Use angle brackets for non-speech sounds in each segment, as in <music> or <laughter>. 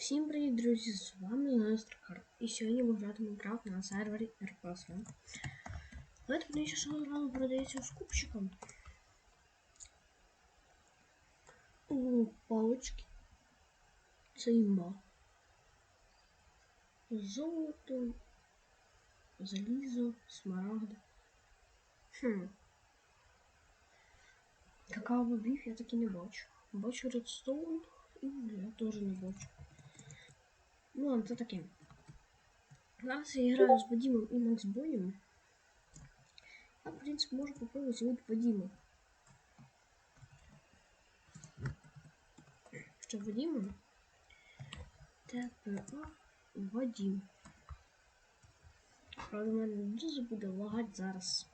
Всім привіт, друзі! З вами Настрахар. І сьогодні ми грати Майнкрафт на сервері RPSL. Давайте подивіться, що одразу продається з кубчиком. О, палочки. Це імба. Золото, залізо, смарагди. Хм. Какао бобів я таки не бачу. Бачу редстоун і я теж не бачу. Ну ладно, це таке. Зараз я граю з Вадимом і Максбоєм. Я, в принципі, можу попробувати зовут Вадима. Що Вадима? ТПА Вадим. Правда, в мене дуже буде лагати зараз.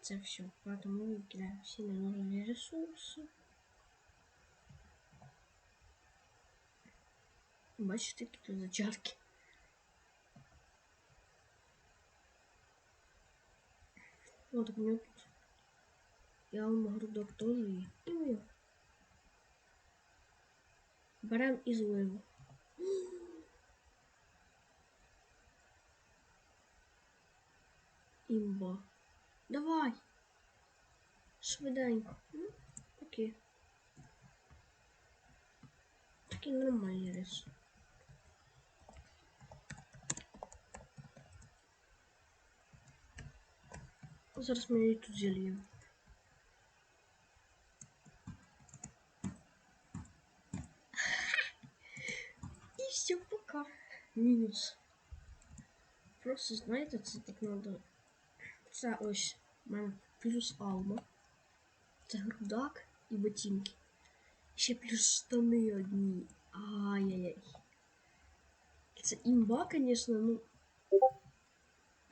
Це все. Поэтому кидаю всі ненужні ресурси. Бачите, які тут зачатки. О, так у меня тут. Я вам грудок тоже є. І ми. Берем і зливу. <gasps> Імба. Давай. Швиденько. Ну, окей. Такий нормальний рис. Зараз ми її тут зільємо. І все, пока. Мінус. Просто знаєте, це так надо. Це ось у мене плюс алма. Це грудак і ботинки. Ще плюс штани одні. Ай-яй-яй. Це імба, конечно, ну.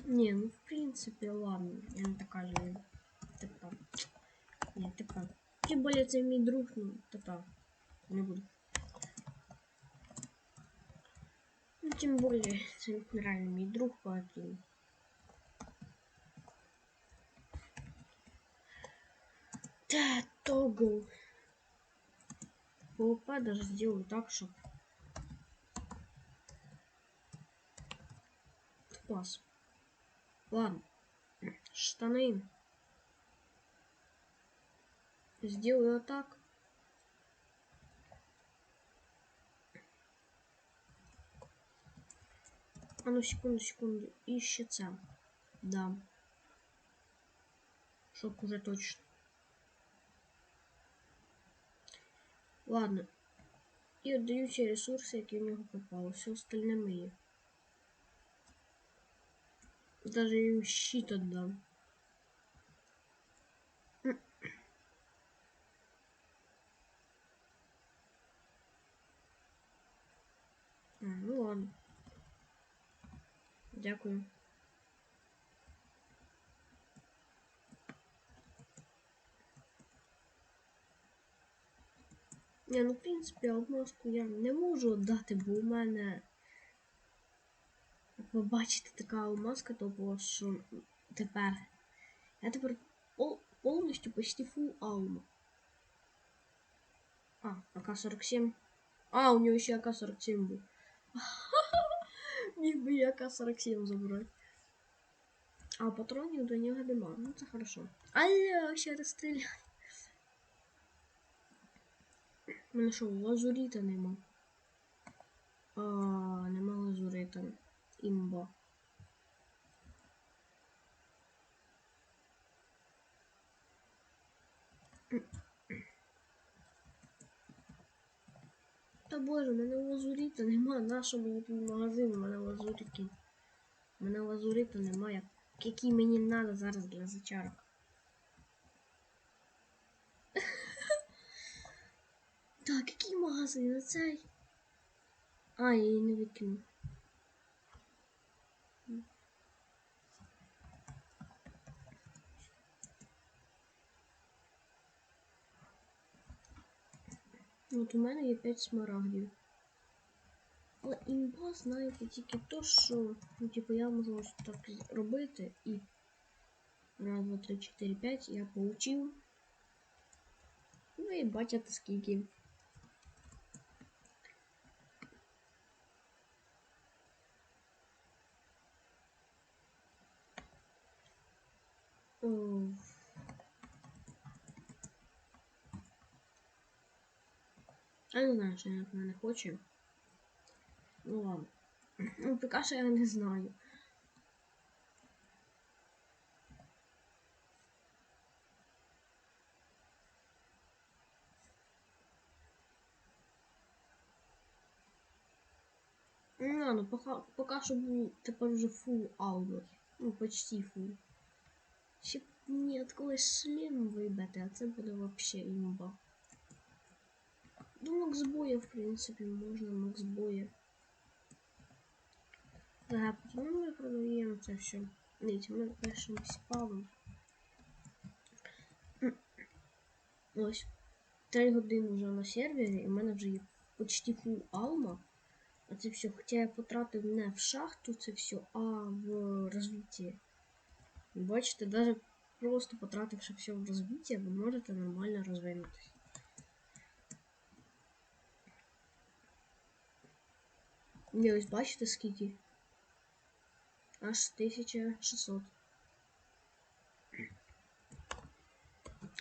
не, ну в принципе, ладно. Я не така же. Типа. Не, типа. Тем более це мій друг, ну, типа. Не буду. Ну, тем более, це реально мій друг, поэтому. Да, тогл. ПВП даже сделаю так, чтобы класс. Ладно. Штаны. Сделаю так. А ну секунду, секунду. Ищется. Да. Чтоб уже точно. Ладно. І отдаю ті ресурси, які в нього попали. Все остальне моє. Даже їм щит отдам. А, ну ладно. Дякую. Не, ну в принципі, обмазку я не можу віддати, бо у мене, як ви бачите, така алмазка, того що тепер. Я тепер пол, повністю почти фул алма. А, АК-47. А, у него ще АК-47 був. <laughs> Міг би я АК-47 забрати. А патронів до нього нема. Ну це хорошо. Але ще розстріляй. У мене що, лазуріта нема? А, нема лазурита. Імба. Та боже, мене лазуріта нема. Нащо мені тут магазин? У мене лазурики. У мене лазурита немає. Який мені треба зараз для зачарок. <laughs> Так, який магазин цей? А, я її не викину. От у мене є 5 смарагдів. Але імба, знаєте, тільки то, що, ну, типу, я можу ось так робити і раз, два, три, чотири, п'ять я получив. Ну і бачите скільки. Я не знаю, що він від мене хоче. Ну ладно. <clears throat> Ну, поки що я не знаю. Ну, ладно, пока, пока що був тепер вже full аудио. Ну, почти full. Ще б мені от колись шлем вибити, а це буде вообще імба. Ну, Макс боя, в принципі, можна Макс боя. Так, потім ми продаємо це все. Дивіться, ми пишемо спавн. Ось. 3 години вже на сервері, і в мене вже є почти full алма. А це все, хоча я потратив не в шахту це все, а в розвиття. Бачите, навіть просто потративши все в розвиття, ви можете нормально розвинутися. І ось бачите скільки? Аж 1600.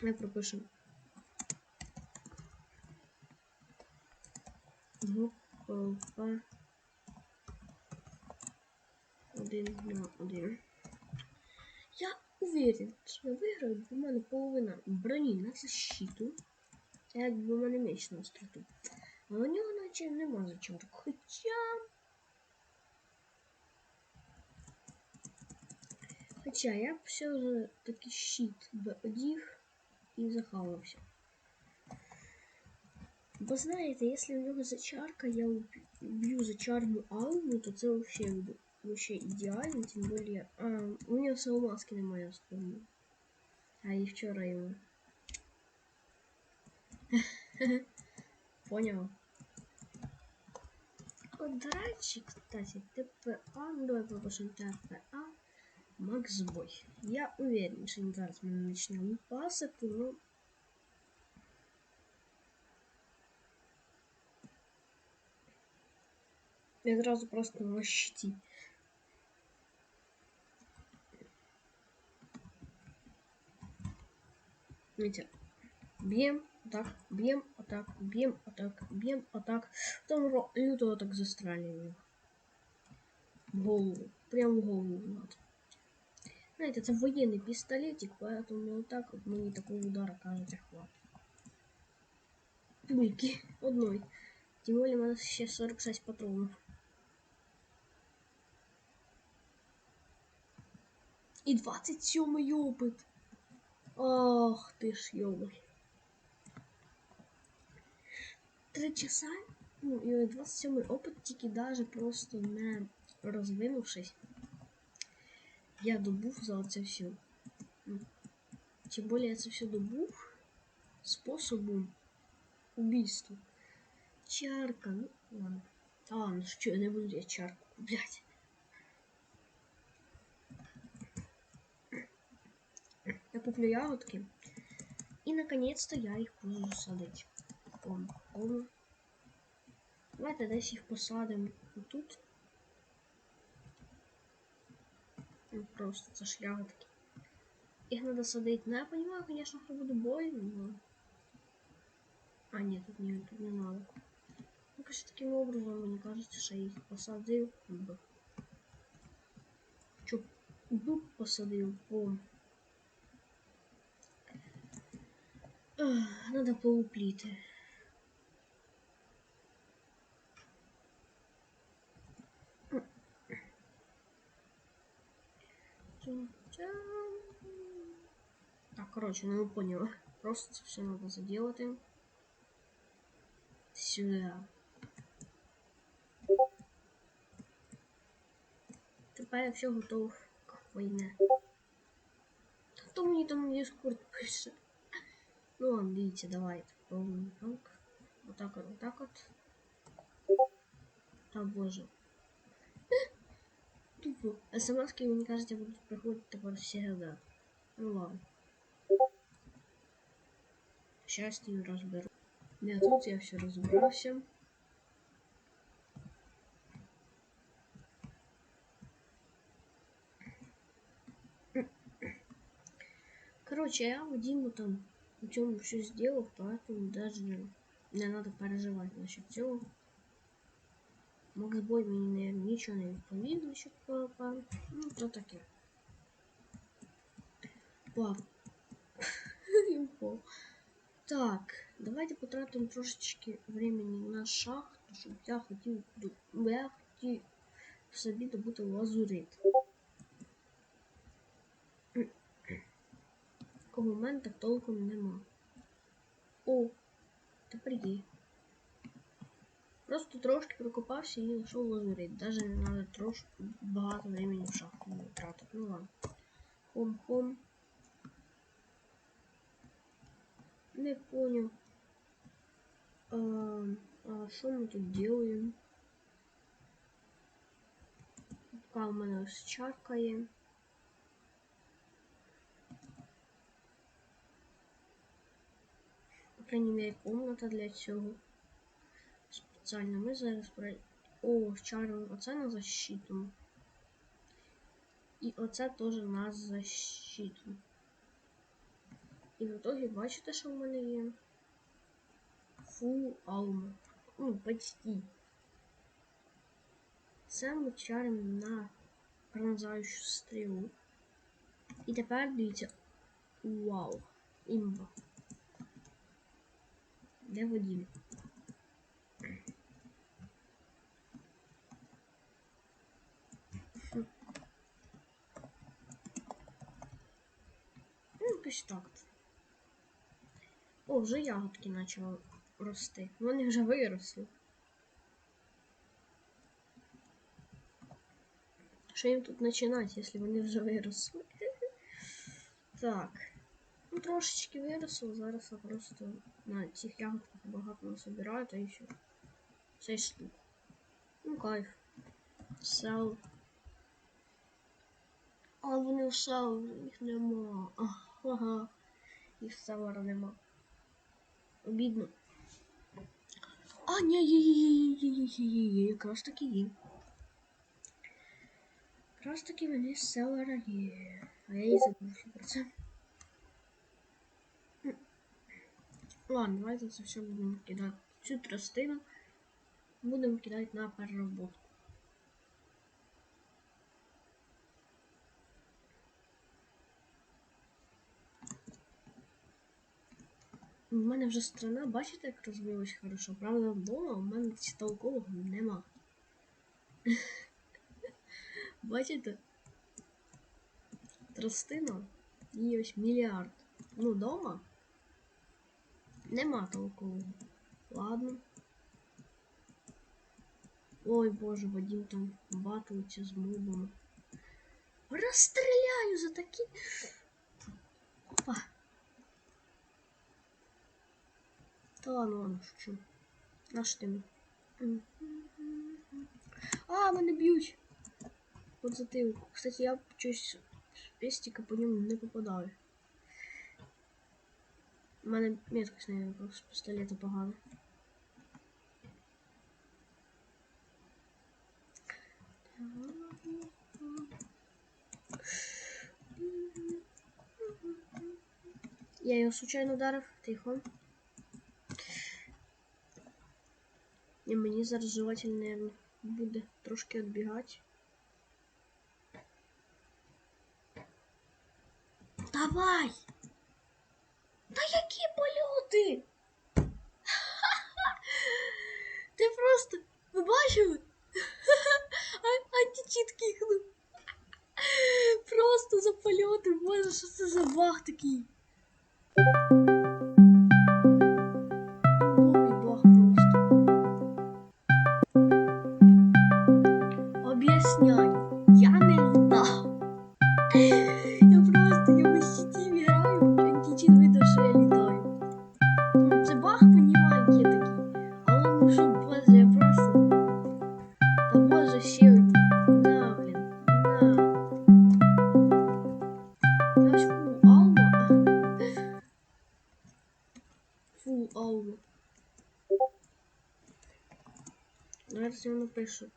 Ми пропишемо. Група один на один. Я уверен, що я виграю, бо в мене половина броні на защиту. Це якби в мене меч на остроту. А у нього наче нема зачаток. Хоча. Хоча я б все ж таки щит би одіг і захавався. Бо знаєте, якщо у нього зачарка, я уб'ю зачарну алму, то це вообще, вообще ідеально, тим більше. А, у нього самомаски немає вспомнив. А і вчора йому. <laughs> Понял. От, до речі, кстати, ТПА, ну давай попишем ТПА. Макс Бой. Я уверен, що він зараз мене почне лупасити, ну. Я сразу просто на щиті. Видите, бьем, отак, б'єм, отак, б'єм, отак, б'єм, отак. Потім люто отак застралюю. В голову. Прям в голову. От. Знаете, это военный пистолетик, поэтому отак от мне такого удара кажеться хватить. Пульки. <laughs> Одной. Тем более у нас ще 46 патронов. І 27 опит. Ох ты ж йобай. 3 часа, ну і 27 опит, тільки даже просто не розвинувшись, я добув за це все. Ну, тим більше я це все добув способом убийства. Чарка, ну ладно. А ладно, що я не буду я чарку купляти. Я куплю ягодки. И наконец-то я их буду садить. Вон, вон. Давайте десь їх посадимо тут. Ну, просто це ж ягодки. Их надо садить. Ну, я понимаю, конечно, что буду больно, но... А, нет, тут не, тут не надо. Ну, конечно, таким образом, мне кажется, что я их посадил бы. Чё, бы посадил, бом. Ах, Надо поупліти. Так, короче, ну вы поняли. Просто все надо заделать. Сюда. Тепер я все готов к війні. Хто мені там Дискорд пише? Ну ладно, видите, давайте. Так. Вот так вот, вот так вот. О боже. Тупо. СМСки, мне кажется, будут приходить тепер всегда. Ну ладно. Сейчас я разберу. Нет, тут я все разобрался. Короче, я Вадиму там в чем все сделал, поэтому даже не надо переживать насчет цього. Максбой мені, наверное, нічого не відповів насчет папа. Ну, то таке. Пап. <laughs> Так, давайте потратимо трошечки времени на шахту, щоб я хотів, я собі добути лазурит. Такого так толком нема. О, тепер є. Просто трошки прокопався і знайшов лазурит. Даже не треба трошки багато времени в шахту не тратити. Ну ладно. Хом-хом. Не понял. А, а що ми тут делаем? Пока у мене ось чарка є. По крайней мере, комната для цього. Спеціально ми зараз про... О, чаром оце на защиту. І оце теж на защиту. І в итоге бачите, що в мене є? Фул алма. Ну, почти. Це ми чаримо на пронзаючу стрілу. І тепер дивіться. Вау! Імба. Де Вадим? якось так. О, вже ягодки почали рости. Вони вже виросли. Що їм тут починати, якщо вони вже виросли? <laughs> Так. Ну, трошечки виросло, зараз я просто на цих ягодках багато насобираю, та і все. Цей штук. Ну, кайф. Сел. А вони сел, їх нема. Ага, і савара нема. Обідно. А, ні, є, є, є, є, є, є, є, якраз таки є. Якраз таки мені савара є. А я і забув про це. Ладно, давайте це все будемо кидати. Цю тростину будемо кидати на переработку. У мене вже страна, бачите, як розвилась хорошо. Правда, вдома у мене толкового нема. <laughs> Бачите? Тростина і ось мільярд. Ну, дома нема толкового. Ладно. Ой, боже, Вадим там батується з мобами. Розстріляю за такі. Та ладно, ладно, що. Наш ти. А, мене б'ють. Затилку. Кстати, я щось з пестика по ньому не попадаю. У мене меткость, наверное, з пістолета погана. Я його случайно ударив, тихо. І мені зараз желательно, наверное, буде трошки відбігати. Давай! Та які польоти? Ти просто ви бачили? Античіт кихнув. Просто за польоти, боже, що це за баг такий? Зараз я напишу,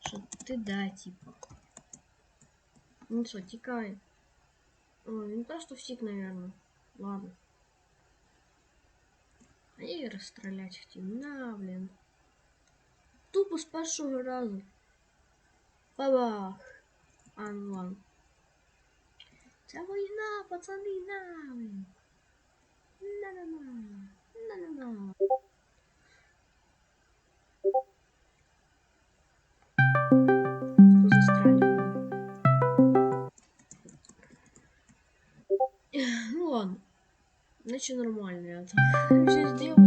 що ти да, типа. Ну що, тікає. О, він просто втік, наверное. Ладно. А я її розстрілять хотів. На, блін. Тупо з першого разу. Бабах. А, ну ладно. Це війна, пацани, на, блін. На-на-на. На-на-на. <laughs> Ну ладно. Значит нормально там все сделал.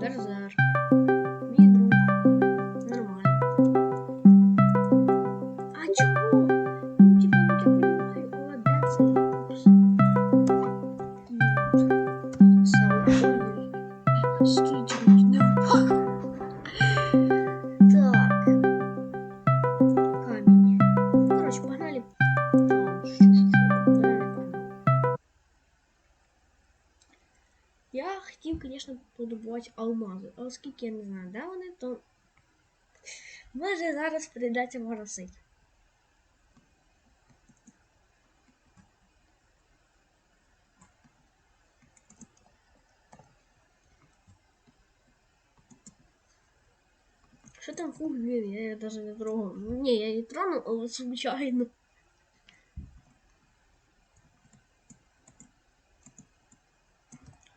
Берзер. Мій друг. Нормально. А чого? Ну, типа, я понимаю, курс? Вот. Самый Скидчик звісно, подобувати алмази, але оскільки я не знаю, де вони, то може зараз прийдеться воросити. Що там фуг я її даже не трогав. Ну, ні, я її тронув, але случайно.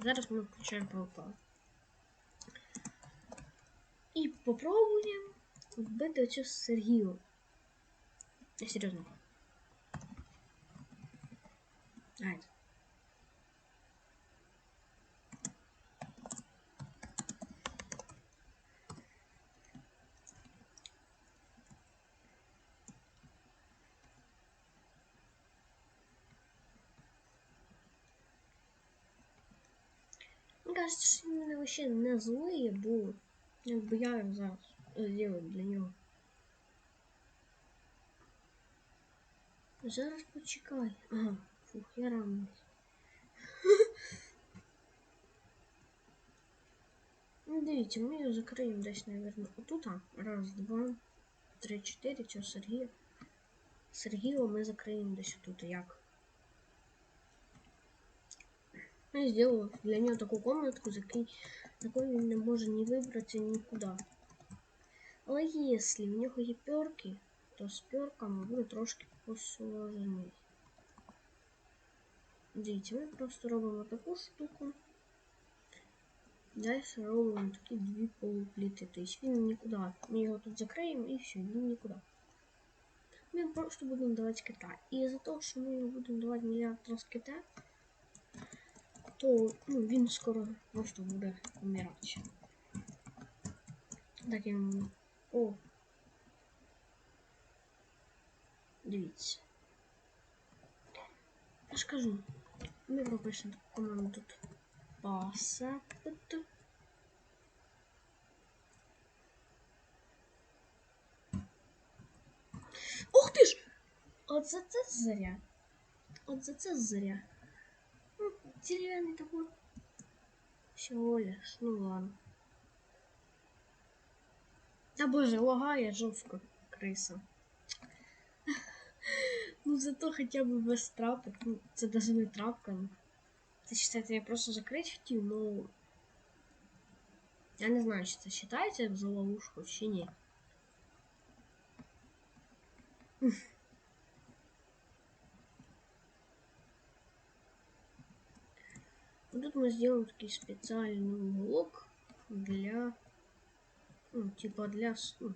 Зараз ми включаємо паука. І попробуємо вбити оцю Сергію. Я серйозно. Ай. Мне кажется, что именно вообще не злые будут. Його зараз зробив для нього. Зараз почекай. Ага, фух, я ранений. <laughs> Ну, дивіться, ми його закриємо десь, наверное, отут. Раз, два, три, чотири, цього Сергія. Сергія ми закриємо десь тут, як? Ну, Я сделаю для нее такую комнатку, за такой він не може ні вибратися нікуди. Але якщо в нього є перки, то з перками буде трошки посложніше. Дивіться, ми просто робимо таку штуку. Далі робимо такі дві полупліти. Тобто він нікуди. Ми його тут закриємо і все, він нікуди. Ми просто будемо давати кита. І за того, що ми його будемо давати мільярд раз кита, то ну, він скоро просто буде вмирати. Так я. О! Дивіться. Я ж кажу, ми пропишемо команду тут паса. Ух ти ж! Оце це зря. Оце це зря Ну, деревянный такой. Всего лишь, ну ладно. Да боже, лагає жорстко криса. <laughs> Ну зато хотя бы без трапок. Ну, це даже не трапка. ну. Це считається, я просто закрыть хотів, но... Я не знаю, чи це считається за ловушку, чи ні. <laughs> тут мы сделаем такой специальный уголок для, ну, типа для ну,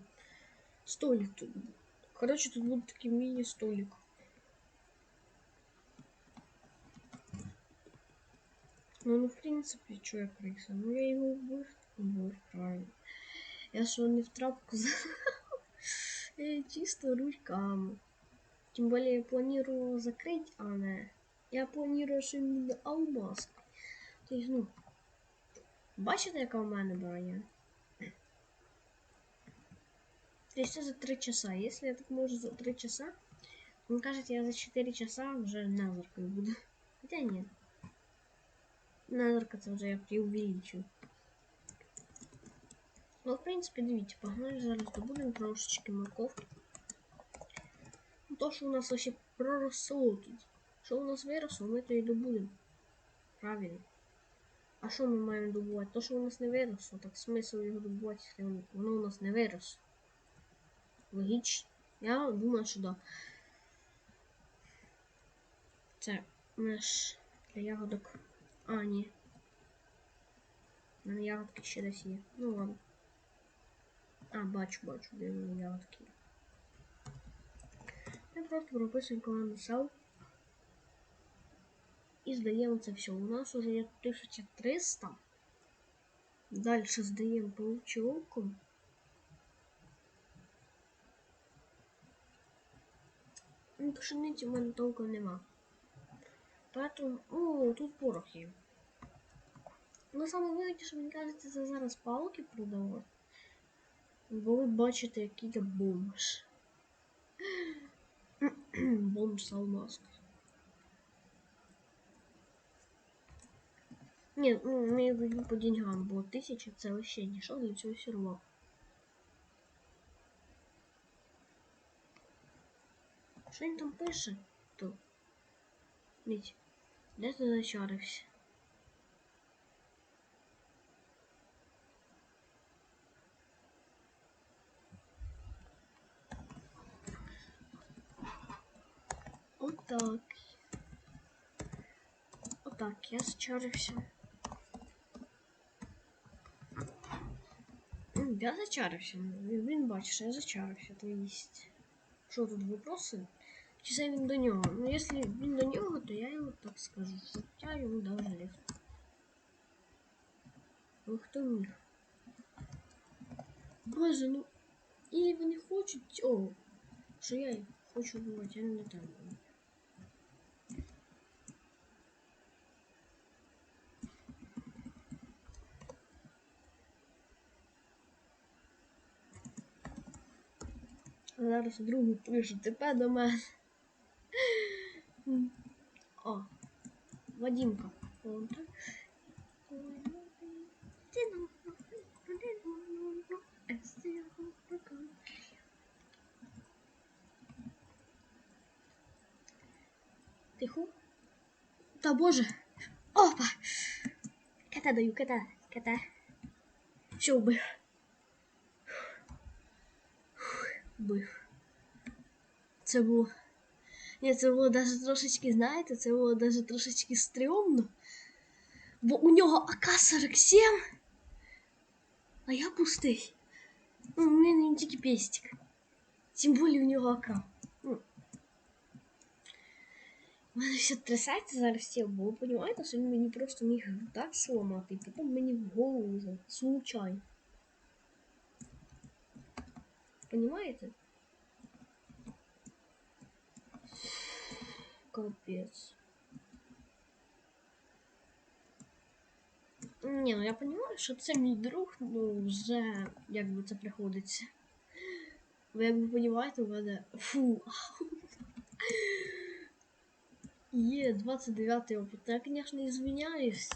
столик тут. Короче, тут будет такой мини-столик. Ну, ну, в принципе, что я крыса? Ну, я его. Вот, правильно. Я что, не в трапку <laughs> Я чисто ручками. Тем более я планировал закрыть, а не... Я планирую, що він буде алмаз. Тобто, ну, бачите, яка у мене броня? Тобто це за 3 часа. Якщо я так можу за 3 часа, то, мені кажется, я за 4 часа вже назеркою буду. Хоча ні. Назерка це вже я преувеличу. Ну, в принципі, дивіться, погнали зараз добудемо трошечки морковки. То, що у нас ще проросло тут. Що у нас виросло, ми то і добудемо. Правильно. А що ми маємо добувати? То, що у нас не виросло, так смисл його добувати, якщо воно- у нас не виросло. Логічно. Я думаю, що да. Це ж для ягодок. А, ні. У мене ягодки ще десь є. Ну ладно. А, бачу, бачу, де ягодки. Ми просто прописуємо команду cell. І здаємо це все. У нас уже є 1300. Далі здаємо паучок. Ну, пшениці в мене толком нема. Поэтому, о, тут порох є. Ну, саме вигідніше, мені кажеться, це зараз палки продавати. Бо ви бачите, який я бомж. <clears throat> бомж з Ні, ну, маю в по деньгам, бо тисяча це вообще нічого для цього одно. Що він там пише? То. Міть, де ти зачарився? Отак. Отак, я зачарився. Я зачарився. Він, він бачиш, я зачарився, то єсть. Що тут вопроси? Чи це він до нього? Ну, якщо він до нього, то я йому так скажу, що я йому дав железо. Ну хто міг? Боже, ну і вони хочуть цього, що я їх хочу бувати, я не так. Зараз другу пишу, тепер до мене. О, так. Тихо. Та боже. Опа. Кота даю, кота, кота. Все, убив. Убив. Це було. Ні, це було навіть трошечки, знаєте, це було навіть трошечки стрьомно. Бо у нього АК-47, а я пустий. Ну, у мене він тільки пестик. Тим більше у нього АК. Ну. У мене все трясається зараз тіло, бо ви розумієте, що він мені просто міг так сломати, і потім мені в голову вже случайно. Понимаете? Капец. Ні, ну я розумію, що це мій друг, ну вже як би це приходиться. Ви як ви розумієте, у мене. Фу. Є 29 опыт. Я, конечно, извиняюсь.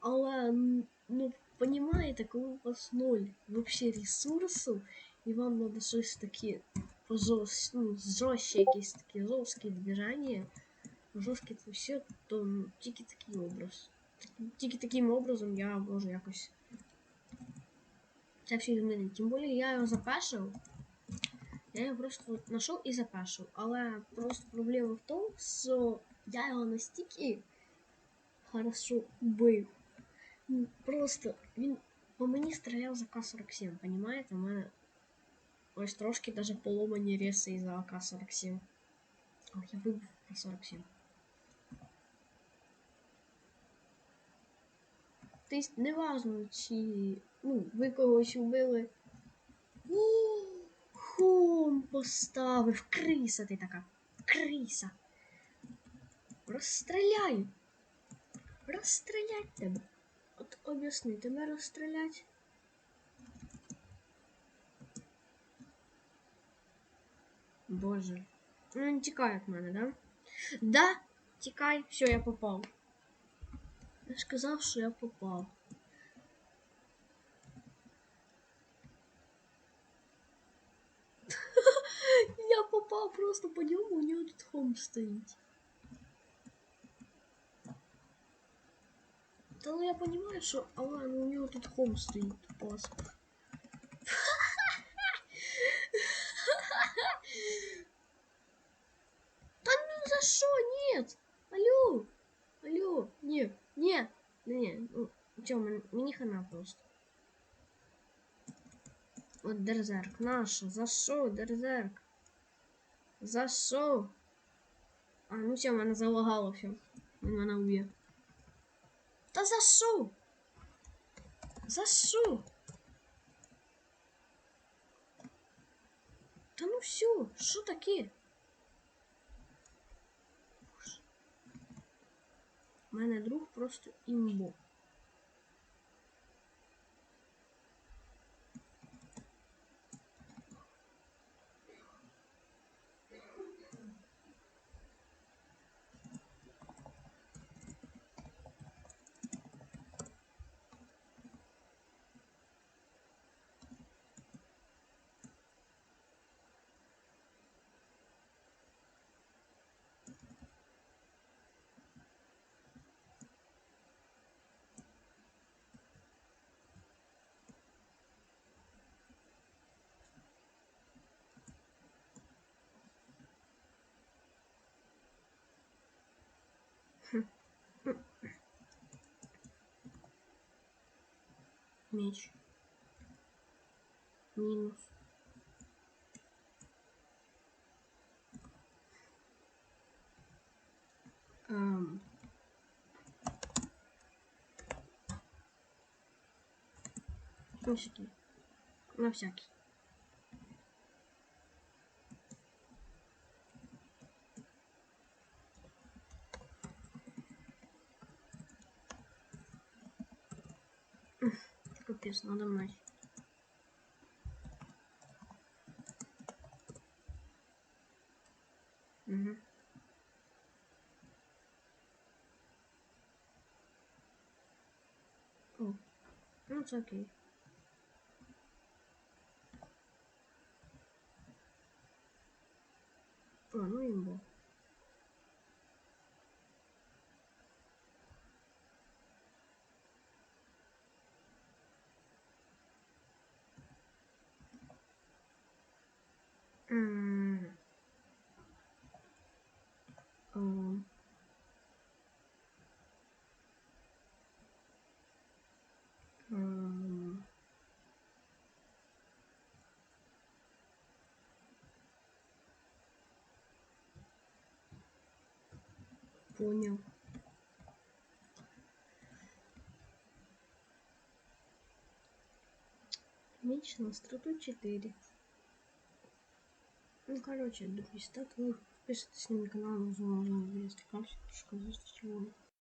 Але, м, ну, понимаєте, коли у вас ноль вообще ресурсу, і вам надо щось таке пожорст, ну, жорстче якісь такі жорсткі движення, жорсткі це все, то ну, тільки такий образ. Так- Тільки таким образом я можу якось це все змінити. Тим більше я його запешив. Я його просто знайшов і запешив. Але просто проблема в тому, що я його настільки хорошо убив. Ну, Просто він по мені стріляв за К-47, понімаєте? У мене ось трошки даже поломані реси із-за АК-47. О, я вибив К-47. Тобто, неважно, чи ну, ви когось убили. Хом поставив. Криса ти така. Криса. Розстріляю. Розстрілять тебе. Ну, от об'ясни, тебе розстрілять? Боже. Він тікає від мене, да? Да, тікай, все, я попав. Я ж що я попав. <laughs> я попав просто по ньому, у нього тут хом стоїть. Да ну я понимаю, что Алан, у него тут хом стоит, паспорт. Да ну за что? Нет! Алло! Алло! Не, не, не, ну, чё, мне хана просто. От Дерзерк, наша, за що, Дерзерк? За що? А, ну все, мене залагало все. Він мене вб'є. Та за що? За що? Та ну все, що таке? У мене друг просто імбо. Меч. Минус. Эм. На всякий. На всякий. Капец, надо мать. Угу. О, ну це окей. А, ну имба. Понял. Меч на страту 4. Ну, короче, друзья, так вы подписывайтесь на канал, возможно, если капсик, что чего.